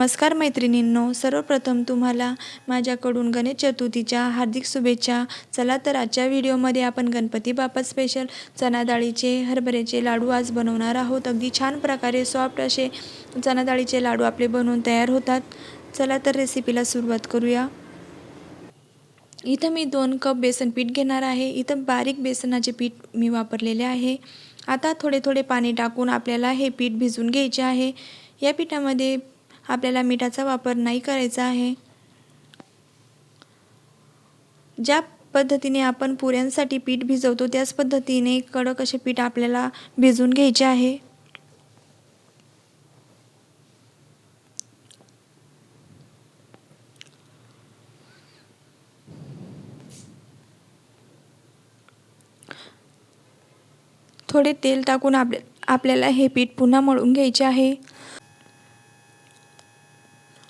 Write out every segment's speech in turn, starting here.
नमस्कार मैत्रिणींनो सर्वप्रथम तुम्हाला माझ्याकडून गणेश चतुर्थीच्या हार्दिक शुभेच्छा. चला तर आजच्या व्हिडिओमध्ये आपण गणपती बाप्पा स्पेशल चणा डाळीचे हरभऱ्याचे लाडू आज बनवणार आहोत. अगदी छान प्रकारे सॉफ्ट असे चणा डाळीचे लाडू आपले बनवून तयार होतात. चला तर रेसिपीला सुरुवात करूया. इथं मी दोन कप बेसन पीठ घेणार आहे. इथं बारीक बेसनाचे पीठ मी वापरलेले आहे. आता थोडे थोडे पाणी टाकून आपल्याला हे पीठ भिजून घ्यायचे आहे. या पिठामध्ये आपल्याला मिठाचा वापर नाही करायचा आहे. ज्या पद्धतीने आपण पुऱ्यांसाठी पीठ भिजवतो त्याच पद्धतीने कडक असे पीठ आपल्याला भिजून घ्यायचे आहे. थोडे तेल टाकून आपल्या आपल्याला हे पीठ पुन्हा मळून घ्यायचे आहे.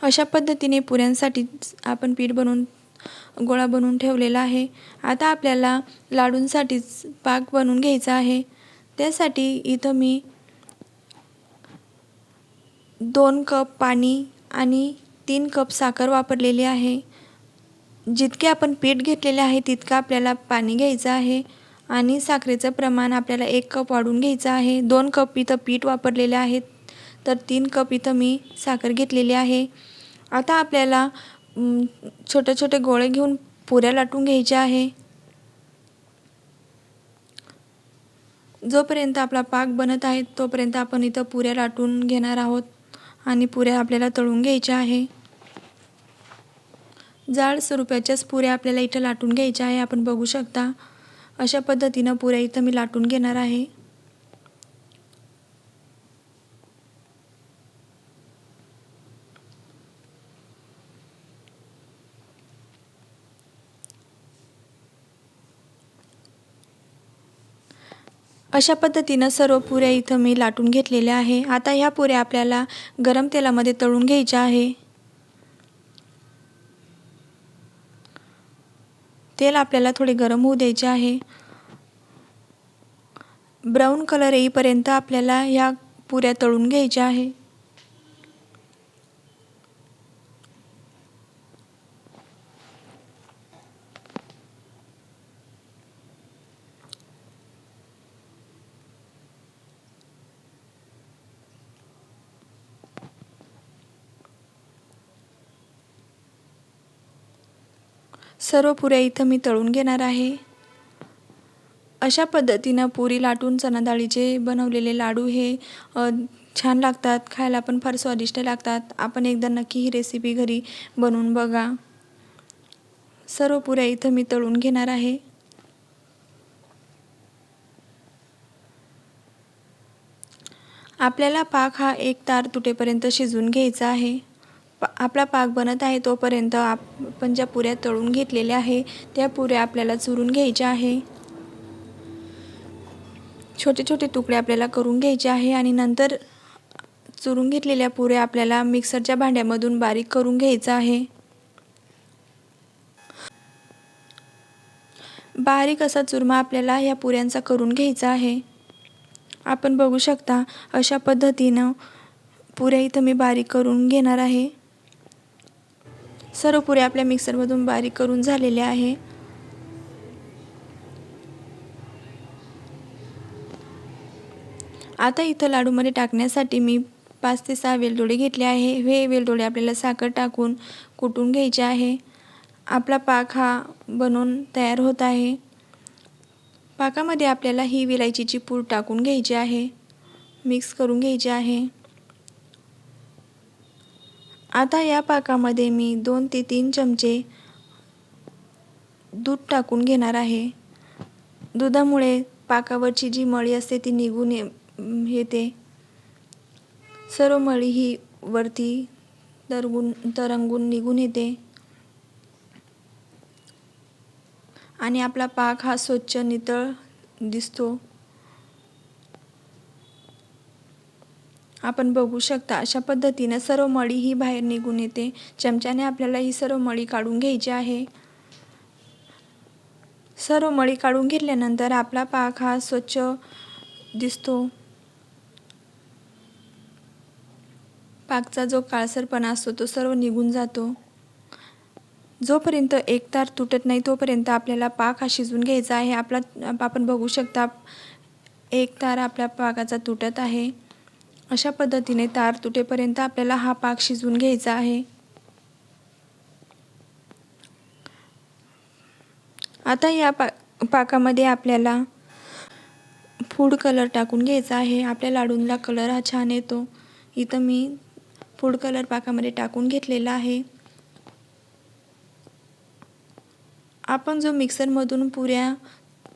अशा पद्धतीने पुऱ्यांसाठी आपण पीठ बनवून गोळा बनवून ठेवलेला आहे. आता आपल्याला लाडूंसाठीच पाक बनवून घ्यायचा आहे. त्यासाठी इथं मी दोन कप पाणी आणि तीन कप साखर वापरलेली आहे. जितके आपण पीठ घेतलेले आहे तितकं आपल्याला पाणी घ्यायचं आहे आणि साखरेचं प्रमाण आपल्याला एक कप वाढून घ्यायचं आहे. दोन कप इथं पीठ वापरलेले आहेत तर तीन कप इथं मी साखर घेतलेली आहे. आता आपल्याला छोटे छोटे गोळे घेऊन पुऱ्या लाटून घ्यायच्या आहे. जोपर्यंत आपला पाक बनत आहे तोपर्यंत आपण इथं पुऱ्या लाटून घेणार आहोत आणि पुऱ्या आपल्याला तळून घ्यायच्या आहे. जाड स्वरूपाच्याच पुऱ्या आपल्याला इथं लाटून घ्यायच्या आहे आपण बघू शकता. अशा पद्धतीनं पुऱ्या इथं मी लाटून घेणार आहे. अशा पद्धतीनं सर्व पुऱ्या इथं मी लाटून घेतलेल्या आहे. आता ह्या पुऱ्या आपल्याला गरम तेलामध्ये तळून घ्यायच्या आहे. तेल आपल्याला थोडे गरम होऊ द्यायचे आहे. ब्राऊन कलर येईपर्यंत आपल्याला ह्या पुऱ्या तळून घ्यायच्या आहे. सर्व पुऱ्या इथं मी तळून घेणार आहे. अशा पद्धतीनं पुरी लाटून चणाडाळीचे बनवलेले लाडू हे छान लागतात खायला पण फार स्वादिष्ट लागतात. आपण एकदा नक्की ही रेसिपी घरी बनवून बघा. सर्व पुऱ्या इथं मी तळून घेणार आहे. आपल्याला पाक हा एक तार तुटेपर्यंत शिजवून घ्यायचा आहे. आपला पाक बनत आहे तोपर्यंत आपण ज्या पुऱ्या तळून घेतलेल्या आहे त्या पुऱ्या आपल्याला चुरून घ्यायच्या आहे. छोटे छोटे तुकडे आपल्याला करून घ्यायचे आहे आणि नंतर चुरून घेतलेल्या पुऱ्या आपल्याला मिक्सरच्या भांड्यामधून बारीक करून घ्यायचं आहे. बारीक असा चुरमा आपल्याला ह्या पुऱ्यांचा करून घ्यायचा आहे. आपण बघू शकता अशा पद्धतीनं पुऱ्या इथं मी बारीक करून घेणार आहे. सर्व पुऱ्या आपल्या मिक्सरमधून बारीक करून झालेल्या आहे. आता इथं लाडूमध्ये टाकण्यासाठी मी पाच ते सहा वेलदोडे घेतले आहे. हे वेलदोडे आपल्याला साखर टाकून कुटून घ्यायचे आहे. आपला पाक हा बनवून तयार होत आहे. पाकामध्ये आपल्याला ही विलायचीची पूड टाकून घ्यायची आहे. मिक्स करून घ्यायची आहे. आता या पाकामध्ये मी दोन ते तीन चमचे दूध टाकून घेणार आहे. दुधामुळे पाकावरची जी मळी असते ती निघून येते. सर्व मळी ही वरती तरंगून तरंगून निघून येते. आणि आपला पाक हा स्वच्छ नितळ दिसतो. आपण बघू शकता अशा पद्धतीनं सर्व मळी ही बाहेर निघून येते. चमच्याने आपल्याला ही सर्व मळी काढून घ्यायची आहे. सर्व मळी काढून घेतल्यानंतर आपला पाक हा स्वच्छ दिसतो. पाकचा जो काळसरपणा असतो तो सर्व निघून जातो. जोपर्यंत एक तार तुटत नाही तोपर्यंत आपल्याला पाक हा शिजवून घ्यायचा आहे. आपला आपण बघू शकता एक तार आपल्या पाकाचा तुटत आहे. अशा पद्धतीने तार तुटेपर्यंत आपल्याला हा पाक शिजवून घ्यायचा आहे. आता या पा पाकामध्ये आपल्याला फूड कलर टाकून घ्यायचा आहे. आपल्या लाडूंला कलर हा छान येतो. इथं मी फूड कलर पाकामध्ये टाकून घेतलेला आहे. आपण जो मिक्सरमधून पुऱ्या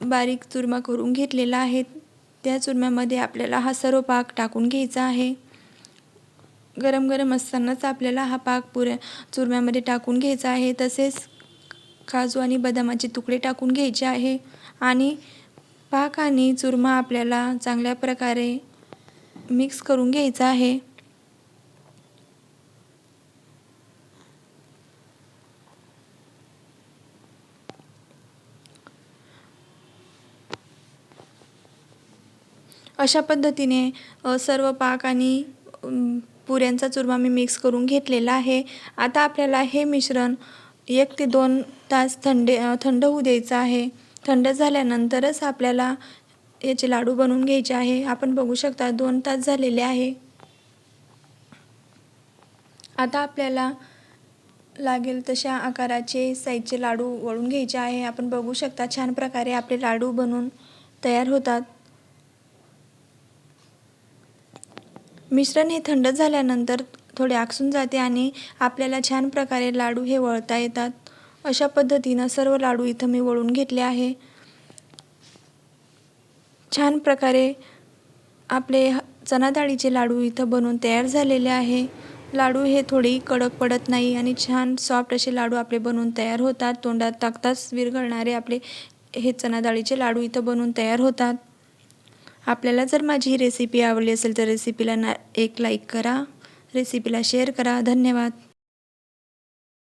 बारीक चुरमा करून घेतलेला आहे त्या चुरम्यामध्ये आपल्याला हा सर्व पाक टाकून घ्यायचा आहे. गरम गरम असतानाच आपल्याला हा पाक पुऱ्या चुरम्यामध्ये टाकून घ्यायचा आहे. तसेच काजू आणि बदामाचे तुकडे टाकून घ्यायचे आहे. आणि पाक आणि चुरमा आपल्याला चांगल्या प्रकारे मिक्स करून घ्यायचा आहे. अशा पद्धतीने सर्व पाक आणि पुऱ्यांचा चुरमा मी मिक्स करून घेतलेला आहे. आता आपल्याला हे मिश्रण एक ते दोन तास थंडे थंड होऊ द्यायचं आहे. थंड झाल्यानंतरच आपल्याला याचे लाडू बनवून घ्यायचे आहे. आपण बघू शकता दोन तास झालेले आहे. आता आपल्याला लागेल तशा आकाराचे साईजचे लाडू वळून घ्यायचे आहे. आपण बघू शकता छान प्रकारे आपले लाडू बनून तयार होतात. मिश्रण हे थंड झाल्यानंतर थोडे आकसून जाते आणि आपल्याला छान प्रकारे लाडू हे वळता येतात. अशा पद्धतीनं सर्व लाडू इथं मी वळून घेतले आहे. छान प्रकारे आपले चणाडाळीचे लाडू इथं बनवून तयार झालेले आहे. लाडू हे थोडी कडक पडत नाही आणि छान सॉफ्ट असे लाडू आपले बनवून तयार होतात. तोंडात टाकताच विरघळणारे आपले हे चणाडाळीचे लाडू इथं बनवून तयार होतात. आपल्याला जर माझी ही रेसिपी आवडली असेल तर रेसिपीला ना एक लाईक करा. रेसिपीला शेअर करा. धन्यवाद.